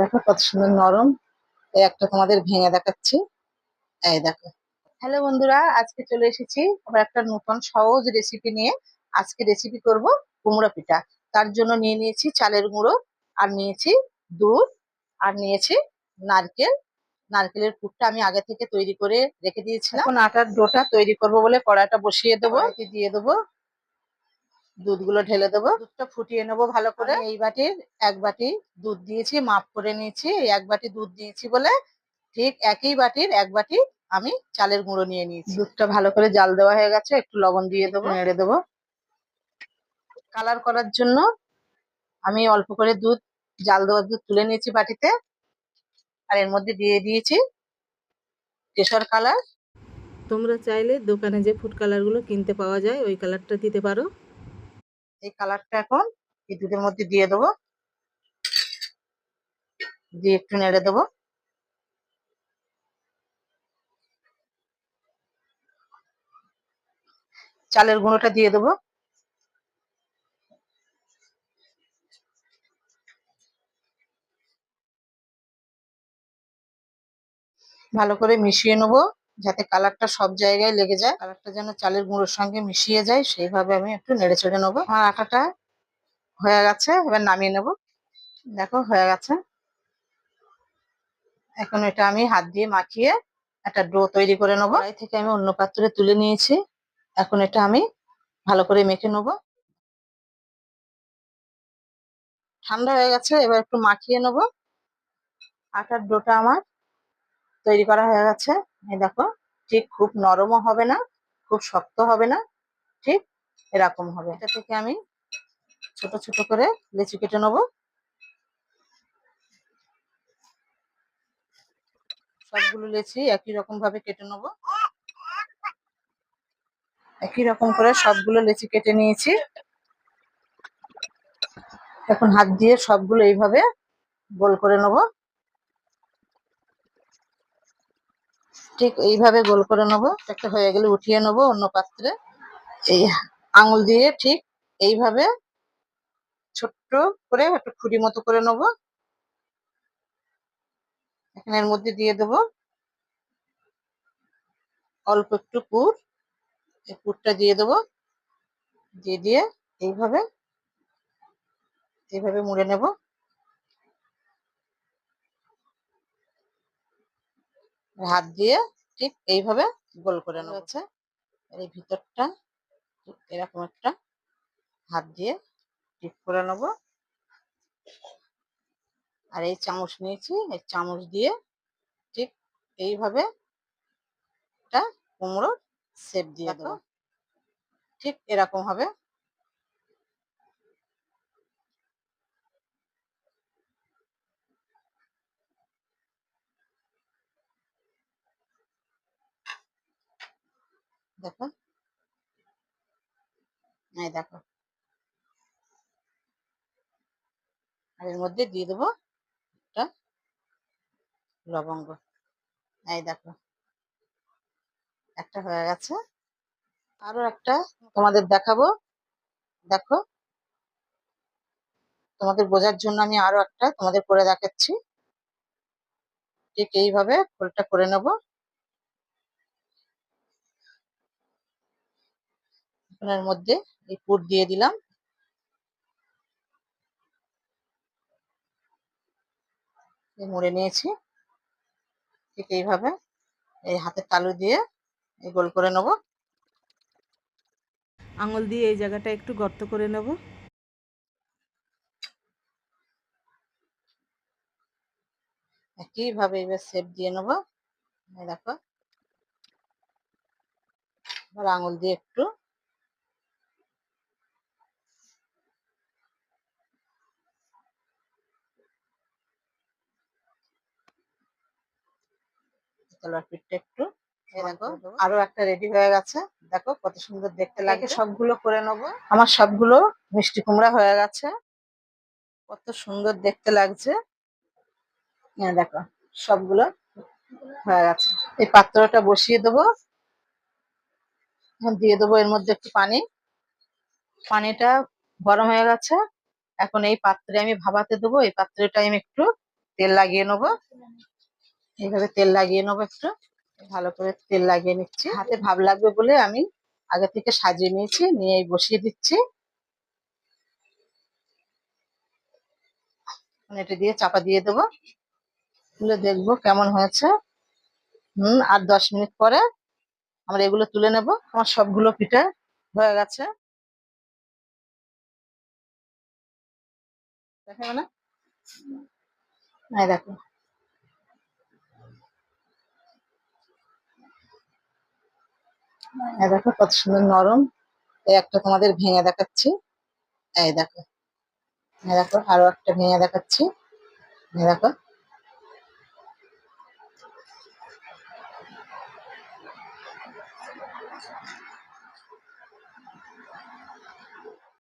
দেখো কত সুন্দর নরম। এই একটা তোমাদের ভেঙে দেখাচ্ছি। এই দেখো। হ্যালো বন্ধুরা, আজকে চলে এসেছি আবার একটা নতুন সহজ রেসিপি নিয়ে। আজকে রেসিপি করব কুমড়ো পিঠা। তার জন্য নিয়ে নিয়েছি চালের গুঁড়ো আর নিয়েছি দুধ আর নিয়েছি নারকেল। নারকেলের পুরটা আমি আগে থেকে তৈরি করে রেখে দিয়েছিলাম। এখন আটার ডোটা তৈরি করব বলে কড়াটা বসিয়ে দেবো। দিয়ে দেবো দুধগুলো ঢেলে দেবো। দুধটা ফুটিয়ে নেব ভালো করে। এই বাটির এক বাটি দুধ দিয়েছি মাপ করে নিয়েছি। এই এক বাটি দুধ দিয়েছি বলে ঠিক একই বাটির এক বাটি আমি চালের গুঁড়ো নিয়ে নিয়েছি। দুধটা ভালো করে জাল দেওয়া হয়ে গেছে একটু লবণ দিয়ে দেবো। নেড়ে দেবো। কালার করার জন্য আমি অল্প করে দুধ জাল দেওয়া দুধ তুলে নিয়েছি বাটিতে। আর এর মধ্যে দিয়ে দিয়েছি কেশর কালার। তোমরা চাইলে দোকানে যে ফুড কালারগুলো কিনতে পাওয়া যায় ওই কালারটা দিতে পারো। এই কালারটা এখন এই দুধের মধ্যে দিয়ে দেবো। দিয়ে একটু নেড়ে দেবো। চালের গুঁড়োটা দিয়ে দেবো। ভালো করে মিশিয়ে নেব। যাতে কালারটা সব জায়গায় লেগে যায়। কালারটা যেন চালের গুঁড়োর সঙ্গে মিশিয়ে যায়, সেইভাবে আমি একটু নেড়ে চেড়ে নেব। আমার আটাটা হয়ে গেছে, এবার নামিয়ে নেব। দেখো, হয়ে গেছে। এখন এটা আমি হাত দিয়ে মাখিয়ে একটা ডো তৈরি করে নেব। কড়াই থেকে আমি অন্য পাত্রে তুলে নিয়েছি। এখন এটা আমি ভালো করে মেখে নেব। ঠান্ডা হয়ে গেছে, এবার একটু মাখিয়ে নেব। আটার ডোটা আমার তৈরি করা হয়ে গেছে। এই দেখো, ঠিক খুব নরমও হবে না, খুব শক্ত হবে না, ঠিক এরকম হবে। এটা থেকে আমি ছোট ছোট করে লেচি কেটে নেব। সবগুলো লেচি একই রকম ভাবে কেটে নেব। একই রকম করে সবগুলো লেচি কেটে নিয়েছি। এখন হাত দিয়ে সবগুলো এইভাবে গোল করে নেব। ঠিক এইভাবে গোল করে নেব, একটা হয়ে গেলে উঠিয়ে নেব অন্য পাত্রে। এই আঙুল দিয়ে ঠিক এইভাবে ছোট্ট করে একটু খুঁড়ি মতো করে নেব। এখানে এর মধ্যে দিয়ে দেবো অল্প একটু পুর। এই পুরটা দিয়ে দেবো। দিয়ে দিয়ে এইভাবে এইভাবে মুড়ে নেব। হাত দিয়ে ঠিক এইভাবে গোল করে নেব। হচ্ছে এই ভিতরটা এরকম একটা হাত দিয়ে টিপ করে নেব। আর এই চামচ নিয়েছি এই চামচ দিয়ে ঠিক এইভাবে একটা কুমড়োর শেপ দিয়ে দেবো। ঠিক এরকম হবে দেখো। এই দেখো। আর এর মধ্যে দিয়ে দেবো একটা লবঙ্গ। এই দেখো। একটা হয়ে গেছে। আরও একটা তোমাদের দেখাবো। দেখো। তোমাদের বোঝার জন্য আমি আরও একটা তোমাদের করে দেখাচ্ছি। ঠিক এইভাবে ফুলটা করে নেব। এর মধ্যে এই পুর দিয়ে দিলাম। মুড়ে নিয়েছি। ঠিক এইভাবে এই হাতে তালু দিয়ে এই গোল করে নেব। আঙুল দিয়ে এই জায়গাটা একটু গর্ত করে নেব। একইভাবে এবার শেপ দিয়ে নেব। দেখো। আঙুল দিয়ে একটু তলার পিঠটা একটু দেখো আরও একটা রেডি হয়ে গেছে। দেখো কত সুন্দর দেখতে লাগে সবগুলো করে নেব। আমার সবগুলো মিষ্টি কুমড়া হয়ে গেছে। কত সুন্দর দেখতে লাগছে। হ্যাঁ দেখো সবগুলো হয়ে গেছে। এই পাত্রটা বসিয়ে দেবো। দিয়ে দেবো এর মধ্যে একটু পানি। পানিটা গরম হয়ে গেছে। এখন এই পাত্রে আমি ভাবাতে দেবো। এই পাত্রটা আমি একটু তেল লাগিয়ে নেব। এইভাবে তেল লাগিয়ে নেব একটু। ভালো করে তেল লাগিয়ে নিচ্ছি। হাতে ভাব লাগবে বলে আমি আগে থেকে সাজিয়ে নিয়েছি নিয়ে বসিয়ে দিচ্ছি। এটা দিয়ে চাপা দিয়ে দেবো। তুলে দেখব কেমন হয়েছে। হুম, আর দশ মিনিট পরে আমরা এগুলো তুলে নেব। আমার সবগুলো পিঠে হয়ে গেছে। দেখে না? এই দেখো। এই দেখো কত সুন্দর নরম। এই একটা তোমাদের ভেঙে দেখাচ্ছি। এই দেখো। দেখো, আরও একটা ভেঙে দেখাচ্ছি। দেখো।